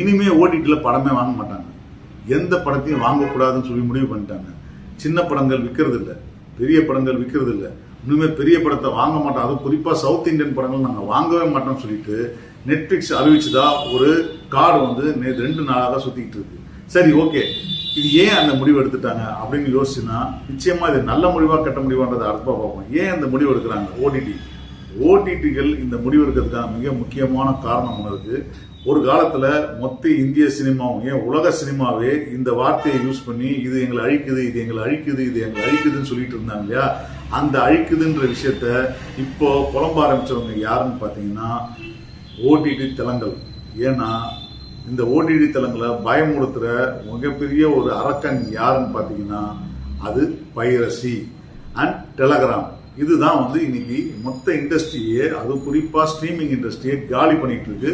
இனிமே ஓடிடியில் படமே வாங்க மாட்டாங்க. எந்த படத்தையும் வாங்கக்கூடாதுன்னு சொல்லி முடிவு பண்ணிட்டாங்க. சின்ன படங்கள் விற்கிறது இல்லை பெரிய படங்கள் விற்கிறது இல்லை இனிமே பெரிய படத்தை வாங்க மாட்டோம் அதுவும் குறிப்பாக சவுத் இந்தியன் படங்கள் நாங்கள் வாங்கவே மாட்டோம்னு சொல்லிட்டு நெட்ஃப்ளிக்ஸ் அறிவிச்சதா ஒரு கார்டு வந்து நேற்று ரெண்டு நாளாக தான் சுற்றிக்கிட்டு இருக்கு. சரி ஓகே. இது ஏன் அந்த முடிவு எடுத்துட்டாங்க அப்படின்னு யோசிச்சுன்னா நிச்சயமாக இது நல்ல முடிவாக கெட்ட முடிவான்றதை அடுப்பா பார்ப்போம். ஏன் அந்த முடிவு எடுக்கிறாங்க? ஓடிடி ஓடிடிகள் இந்த முடிவு இருக்கிறதுக்கான மிக முக்கியமான காரணம் ஒன்று இருக்கு. ஒரு காலத்தில் மொத்த இந்திய சினிமாவும் ஏன் உலக சினிமாவே இந்த வார்த்தையை யூஸ் பண்ணி இது எங்களை அழிக்குது இது எங்களை அழிக்குது இது எங்களை அழிக்குதுன்னு சொல்லிட்டு இருந்தாங்க இல்லையா? அந்த அழிக்குதுன்ற விஷயத்த இப்போ புலம்ப ஆரம்பிச்சவங்க யாருன்னு பார்த்தீங்கன்னா ஓடிடி தலங்கள் ஏன்னா இந்த ஓடிடி தலங்களை பயமுறுத்துகிற மிகப்பெரிய ஒரு அரக்கன் யாருன்னு பார்த்தீங்கன்னா அது பைரசி. அண்ட் டெலகிராம் இதுதான் வந்து இன்னைக்கு மொத்த இண்டஸ்ட்ரியே அது குறிப்பாக ஸ்ட்ரீமிங் இண்டஸ்ட்ரியை காலி பண்ணிட்டு இருக்கு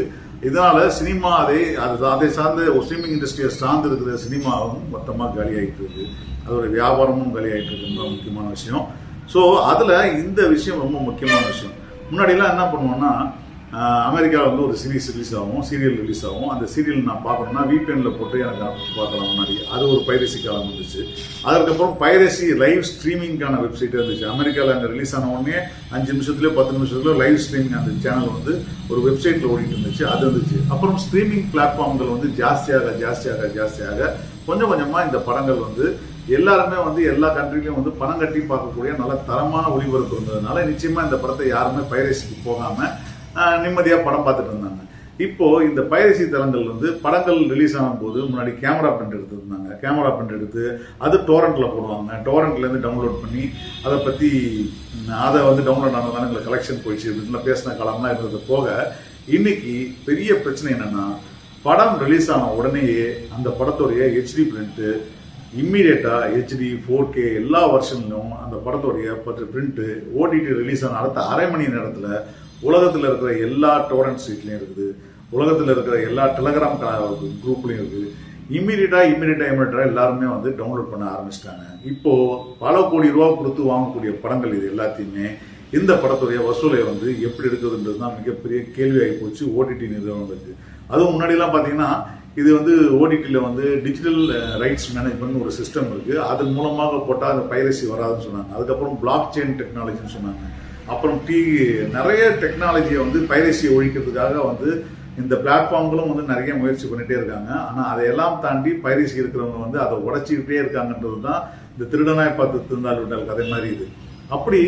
இதனால சினிமா அதை அது அதை சார்ந்த ஒரு ஸ்ட்ரீமிங் இண்டஸ்ட்ரியை சார்ந்து இருக்கிற சினிமாவும் மொத்தமாக காலி ஆகிட்டு இருக்கு அதோட வியாபாரமும் காலி ஆகிட்டு இருக்குன்ற முக்கியமான விஷயம். ஸோ அதில் இந்த விஷயம் ரொம்ப முக்கியமான விஷயம். முன்னாடிலாம் என்ன பண்ணுவோம்னா அமெரிக்காவில் வந்து ஒரு சீரீஸ் ரிலீஸ் ஆகும் சீரியல் ரிலீஸ் ஆகும். அந்த சீரியல் நான் பார்க்கணும்னா வீக்கெண்டில் போட்டு எனக்கு பார்க்கலாம் முன்னாடி. அது ஒரு பைரசி காலம் இருந்துச்சு அதுக்கப்புறம் பைரசி லைவ் ஸ்ட்ரீமிங்கான வெப்சைட் இருந்துச்சு. அமெரிக்காவில் அங்கே ரிலீஸ் ஆன உடனே அஞ்சு நிமிஷத்துலேயோ பத்து நிமிஷத்துல லைவ் ஸ்ட்ரீமிங் அந்த சேனல் வந்து ஒரு வெப்சைட்டில் ஓடிட்டு இருந்துச்சு. அது இருந்துச்சு. அப்புறம் ஸ்ட்ரீமிங் பிளாட்ஃபார்ம்கள் வந்து ஜாஸ்தியாக ஜாஸ்தியாக ஜாஸ்தியாக கொஞ்சம் கொஞ்சமாக இந்த படங்கள் வந்து எல்லாருமே வந்து எல்லா கண்ட்ரிலையும் வந்து பணம் கட்டி பார்க்கக்கூடிய நல்ல தரமான ஒளிபரப்பு இருந்ததுனால நிச்சயமா இந்த படத்தை யாருமே பைரசிக்கு போகாம நிம்மதியாக நிம்மதியா படம் பார்த்துட்டு இருந்தாங்க. இப்போ இந்த பைரசி தளங்கள் வந்து படங்கள் ரிலீஸ் ஆகும் போது முன்னாடி கேமரா பிரிண்ட் எடுத்துருந்தாங்க. கேமரா பிரிண்ட் எடுத்து அது டோரண்ட்ல போடுவாங்க. டோரண்ட்ல இருந்து டவுன்லோட் பண்ணி அதை பத்தி அதை வந்து டவுன்லோட் ஆனதான எங்களுக்கு கலெக்ஷன் போயிடுச்சு. அப்படின்னு பேசின காலம்லாம் இருந்தது போக இன்னைக்கு பெரிய பிரச்சனை என்னன்னா படம் ரிலீஸ் ஆன உடனேயே அந்த படத்துடைய ஹெச்டி பிரிண்ட்டு இம்மீடியட்டா ஹெச்டி ஃபோர் கே எல்லா வருஷன்லையும் அந்த படத்துடைய பத்து பிரிண்ட்டு ஓடிடி ரிலீஸ் ஆன அடுத்த அரை மணி நேரத்தில் உலகத்தில் இருக்கிற எல்லா டோரன்ட் ஸ்ட்ரீட்லையும் இருக்குது. உலகத்தில் இருக்கிற எல்லா டெலகிராம் குரூப்லையும் இருக்குது. இம்மீடியட்டா இம்மீடியட்டா இம்மீடியட்டா எல்லாருமே வந்து டவுன்லோட் பண்ண ஆரம்பிச்சிட்டாங்க. இப்போது பல கோடி ரூபா கொடுத்து வாங்கக்கூடிய படங்கள் இது எல்லாத்தையுமே இந்த படத்துடைய வசூலை வந்து எப்படி எடுக்குதுன்றது தான் மிகப்பெரிய கேள்வியாகி போச்சு. ஓடிடி நிறுவனங்களுக்கு. அதுவும் முன்னாடிலாம் பார்த்தீங்கன்னா இது வந்து ஓடிடியில் வந்து டிஜிட்டல் ரைட்ஸ் மேனேஜ்மெண்ட் ஒரு சிஸ்டம் இருக்குது அதன் மூலமாக போட்டால் அந்த பைரசி வராதுன்னு சொன்னாங்க. அதுக்கப்புறம் பிளாக் செயின் டெக்னாலஜின்னு சொன்னாங்க. அப்புறம் டி நிறைய டெக்னாலஜியை வந்து பைரசியை ஒழிக்கிறதுக்காக வந்து இந்த பிளாட்ஃபார்ம்களும் வந்து நிறைய முயற்சி பண்ணிகிட்டே இருக்காங்க. ஆனால் அதையெல்லாம் தாண்டி பைரசி இருக்கிறவங்க வந்து அதை உடைச்சிக்கிட்டே இருக்காங்கன்றது தான் இந்த திருடனாய் பார்த்து திருந்தால் விட்டால் கதை மாதிரி இது. அப்படி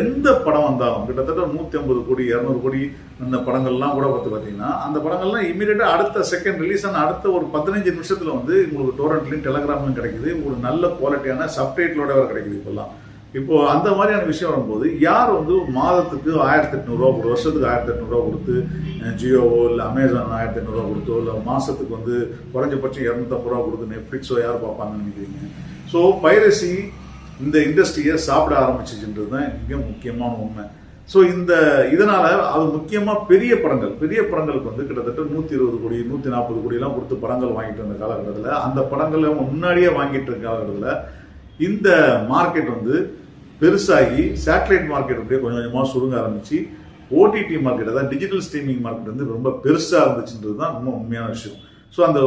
எந்த படம் வந்தாலும் கிட்டத்தட்ட நூற்றி ஐம்பது கோடி இரநூறு கோடி இந்த படங்கள்லாம் கூட பார்த்து பார்த்தீங்கன்னா அந்த படங்கள்லாம் இமீடியட்டாக அடுத்த செகண்ட் ரிலீஸ் ஆன அடுத்த ஒரு பதினஞ்சு நிமிஷத்தில் வந்து உங்களுக்கு டோரண்ட்லையும் டெலகிராம்லையும் கிடைக்குது. ஒரு நல்ல குவாலிட்டியான சப்டைட்டிலோட கிடைக்குது இப்போல்லாம். இப்போ அந்த மாதிரியான விஷயம் வரும்போது யார் வந்து மாதத்துக்கு ஆயிரத்தி எட்நூறுவா ஒரு வருஷத்துக்கு ஆயிரத்தி எட்நூறுவா கொடுத்து ஜியோவோ இல்லை அமேசான் ஆயிரத்தி எட்நூறுவா கொடுத்தோ இல்லை மாதத்துக்கு வந்து குறைஞ்சபட்சம் இரநூத்தம்பது ரூபா கொடுத்து நெட்ஃப்ளிக்ஸோ யார் பார்ப்பாங்கன்னு நினைக்கிறீங்க? ஸோ பைரசி இந்த இண்டஸ்ட்ரியை சாப்பிட ஆரம்பிச்சிச்சுன்றது தான் மிக முக்கியமான உண்மை. ஸோ இந்த இதனால் அது முக்கியமாக பெரிய படங்கள் பெரிய படங்களுக்கு வந்து கிட்டத்தட்ட நூற்றி இருபது கோடி நூற்றி நாற்பது கோடியெல்லாம் கொடுத்து படங்கள் வாங்கிட்டு இருந்த காலகட்டத்தில் அந்த படங்களை முன்னாடியே வாங்கிட்டு இருந்த காலகட்டத்தில் இந்த மார்க்கெட் வந்து பெருசாகி சேட்டலைட் மார்க்கெட் அப்படியே கொஞ்சம் கொஞ்சமாக சுருங்க ஆரம்பிச்சு ஓடிடி மார்க்கெட் அதாவது டிஜிட்டல் ஸ்ட்ரீமிங் மார்க்கெட் வந்து ரொம்ப பெருசாக இருந்துச்சுன்றது தான் ரொம்ப உண்மையான விஷயம். ஸோ அந்த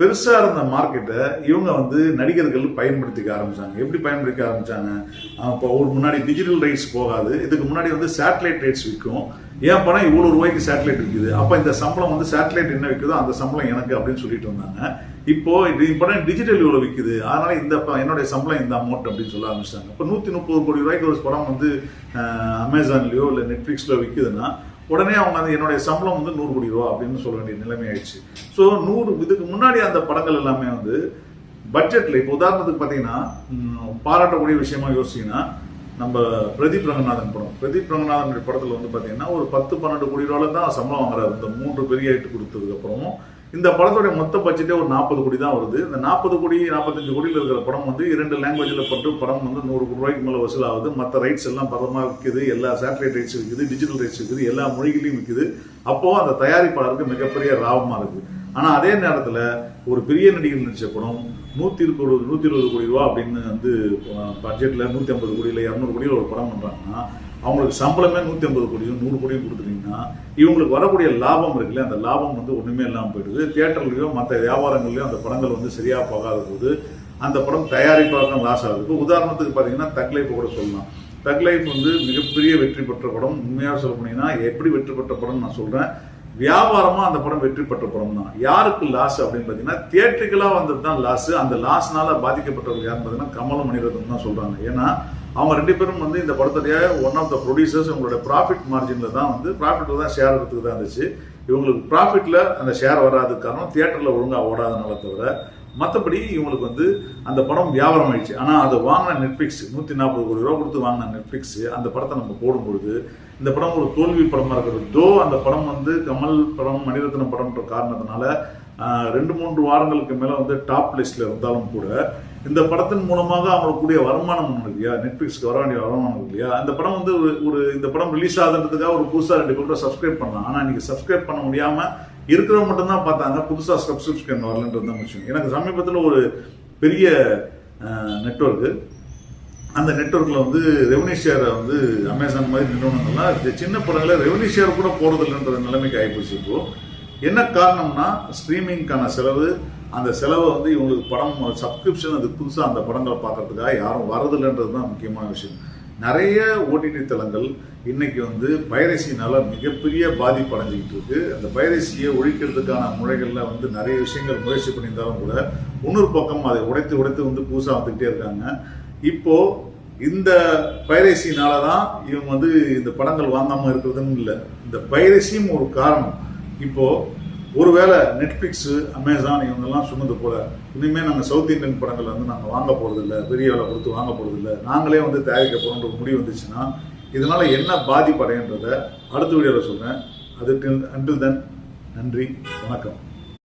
பெருசாக இருந்த மார்க்கெட்டை இவங்க வந்து நடிகர்கள் பயன்படுத்திக்க ஆரம்பிச்சாங்க. எப்படி பயன்படுத்திக்க ஆரம்பிச்சாங்க? இப்போ ஒரு முன்னாடி டிஜிட்டல் ரைட்ஸ் போகாது. இதுக்கு முன்னாடி வந்து சேட்டலைட் ரைட்ஸ் விற்கும். ஏன் பணம் இவ்வளோ ரூபாய்க்கு சேட்டலைட் விற்குது அப்போ இந்த சம்பளம் வந்து சேட்டலைட் என்ன விற்குதோ அந்த சம்பளம் எனக்கு அப்படின்னு சொல்லிட்டு வந்தாங்க. இப்போ படம் டிஜிட்டல் இவ்வளோ விற்குது அதனால இந்த ப- என்னுடைய சம்பளம் இந்த அமௌண்ட் அப்படின்னு சொல்ல ஆரம்பிச்சிட்டாங்க இப்போ நூற்றி முப்பது கோடி ரூபாய்க்கு ஒரு படம் வந்து அமேசான்லேயோ இல்லை நெட்ஃப்ளிக்ஸ்லையோ விற்குதுன்னா உடனே அவங்க வந்து என்னுடைய சம்பளம் வந்து நூறு கோடி ரூபா அப்படின்னு சொல்ல வேண்டிய நிலைமை ஆயிடுச்சு. ஸோ நூறு இதுக்கு முன்னாடி அந்த படங்கள் எல்லாமே வந்து பட்ஜெட்டில் இப்போ உதாரணத்துக்கு பார்த்தீங்கன்னா பாராட்டக்கூடிய விஷயமா யோசிச்சீங்கன்னா நம்ம பிரதீப் ரங்கநாதன் படம். பிரதீப் ரங்கநாதன் படத்தில் வந்து பார்த்தீங்கன்னா ஒரு பத்து பன்னெண்டு கோடி ரூபாய் தான் சம்பளம் வாங்குறாரு. இந்த மூன்று பெரிய ஹிட் கொடுத்ததுக்கப்புறமும் இந்த படத்தோட மொத்த பட்ஜெட்டே ஒரு நாற்பது கோடி தான் வருது. இந்த நாற்பது கோடி நாற்பத்தஞ்சு கோடியில் இருக்கிற படம் வந்து இரண்டு லாங்குவேஜில் பட்டு படம் வந்து நூறு கோடி ரூபாய்க்கு மேலே வசூலாகுது மற்ற ரைட்ஸ் எல்லாம் பதமாக விற்குது எல்லா சேட்டலைட் ரைட்ஸ் விற்குது டிஜிட்டல் ரைட்ஸ் விற்குது எல்லா மொழிகளையும் விற்குது அப்போ அந்த தயாரிப்பாளருக்கு மிகப்பெரிய லாபமாக இருக்குது ஆனால் அதே நேரத்தில் ஒரு பெரிய நடிகர் நடித்த படம் நூற்றி இருபது நூற்றி இருபது கோடி ரூபா அப்படின்னு வந்து பட்ஜெட்டில் நூற்றி ஐம்பது கோடியில் இரநூறு கோடியில் ஒரு படம் பண்ணுறாங்கன்னா அவங்களுக்கு சம்பளமே நூற்றி ஐம்பது கோடியும் நூறு கோடியும் கொடுத்துட்டீங்கன்னா இவங்களுக்கு வரக்கூடிய லாபம் இருக்குல்ல அந்த லாபம் வந்து ஒன்றுமே இல்லாமல் போயிடுது. தியேட்டர்லையோ மற்ற வியாபாரங்கள்லையும் அந்த படங்கள் வந்து சரியாக போகாத போது அந்த படம் தயாரிப்பாக லாஸ் ஆகுது. உதாரணத்துக்கு பார்த்தீங்கன்னா தக்லைஃப் கூட சொல்லலாம். தக்லைஃப் வந்து மிகப்பெரிய வெற்றி பெற்ற படம். உண்மையாக சொல்ல போனீங்கன்னா எப்படி வெற்றி பெற்ற படம் நான் சொல்கிறேன் வியாபாரமாக அந்த படம் வெற்றி பெற்ற படம் தான். யாருக்கு லாஸ் அப்படின்னு பார்த்தீங்கன்னா தியேட்டரிக்கலா வந்தது தான் லாஸ் அந்த லாஸ்னால பாதிக்கப்பட்டவர்கள் யாருன்னு பார்த்தீங்கன்னா கமல மணிரத்னம் தான் சொல்கிறாங்க ஏன்னா அவங்க ரெண்டு பேரும் வந்து இந்த படத்துடைய ஒன் ஆஃப் த ப்ரொடியூசர்ஸ் இவங்களோட ப்ராஃபிட் மார்ஜினில் தான் வந்து ப்ராஃபிட்டில் தான் ஷேர் எடுத்துக்கு தான் இருந்துச்சு. இவங்களுக்கு ப்ராஃபிட்டில் அந்த ஷேர் வராது காரணம் தியேட்டரில் ஒழுங்காக ஓடாதனால தவிர மற்றபடி இவங்களுக்கு வந்து அந்த படம் வியாபாரம் ஆயிடுச்சு. ஆனால் அதை வாங்கின நெட்ஃப்ளிக்ஸ் நூற்றி நாற்பது கோடி ரூபா கொடுத்து வாங்கின நெட்ஃப்ளிக்ஸ் அந்த படத்தை நம்ம போடும்பொழுது இந்த படம் ஒரு தோல்வி படமாக இருக்கிறது. தோ அந்த படம் வந்து கமல் படம் மணிரத்னம் படம்ன்ற காரணத்தினால ரெண்டு மூன்று வாரங்களுக்கு மேலே வந்து டாப் லிஸ்ட்டில் இருந்தாலும் கூட இந்த படத்தின் மூலமாக அவங்களுக்கு வருமானம் ஒன்று இல்லையா? நெட்ஃப்ளிக்ஸ்க்கு வர வேண்டிய வருமானம் இல்லையா? அந்த படம் வந்து ஒரு ஒரு இந்த படம் ரிலீஸ் ஆகுதுன்றதுக்காக ஒரு புதுசாக ரெண்டு பேரும் சப்ஸ்கிரைப் பண்ணலாம். ஆனால் இன்னைக்கு சப்ஸ்கிரைப் பண்ண முடியாமல் இருக்கிறவங்க மட்டும்தான் பார்த்தாங்க. புதுசாக சப்ஸ்கிரிப்ஷன் வரலன்றது தான் விஷயம் எனக்கு சமீபத்தில் ஒரு பெரிய நெட்வொர்க்கு அந்த நெட்வொர்க்கில் வந்து ரெவன்யூ ஷேரை வந்து அமேசான் மாதிரி நிறுவனங்கள்லாம் சின்ன படங்களை ரெவன்யூ ஷேர் கூட போகிறதில்லைன்ற நிலைமைக்கு ஆகிப்போச்சு இப்போது என்ன காரணம்னா ஸ்ட்ரீமிங்க்கான செலவு அந்த செலவை வந்து இவங்களுக்கு படம் சப்ஸ்கிரிப்ஷன் அது புதுசாக அந்த படங்களை பார்க்கறதுக்காக யாரும் வரதில்லைன்றது தான் முக்கியமான விஷயம். நிறைய ஓடிடி தளங்கள் இன்னைக்கு வந்து பைரசினால மிகப்பெரிய பாதிப்பு அடைஞ்சிக்கிட்டு இருக்கு. அந்த பைரசியை ஒழிக்கிறதுக்கான முறைகளில் வந்து நிறைய விஷயங்கள் முயற்சி பண்ணியிருந்தாலும் கூட இன்னொரு பக்கம் அதை உடைத்து உடைத்து வந்து புதுசாக வந்துக்கிட்டே இருக்காங்க. இப்போ இந்த பைரசினால தான் இவங்க வந்து இந்த படங்கள் வாங்காமல் இருக்கிறதுன்னு இல்லை. இந்த பைரசியும் ஒரு காரணம். இப்போ ஒருவேளை நெட்ஃப்ளிக்ஸ் அமேசான் இவங்கெல்லாம் சொன்னது போல இனிமே நாங்கள் சவுத் இந்தியன் படங்கள் வந்து நாங்கள் வாங்க போகிறதில்ல பெரிய வேலை கொடுத்து வாங்க போகிறதில்ல நாங்களே வந்து தயாரிக்க போகிறோன்ற ஒரு முடிவு வந்துச்சுன்னா இதனால் என்ன பாதிப்படைன்றதை அடுத்த வீடியோவில் சொல்கிறேன் அது அன்டில் தென் நன்றி வணக்கம்.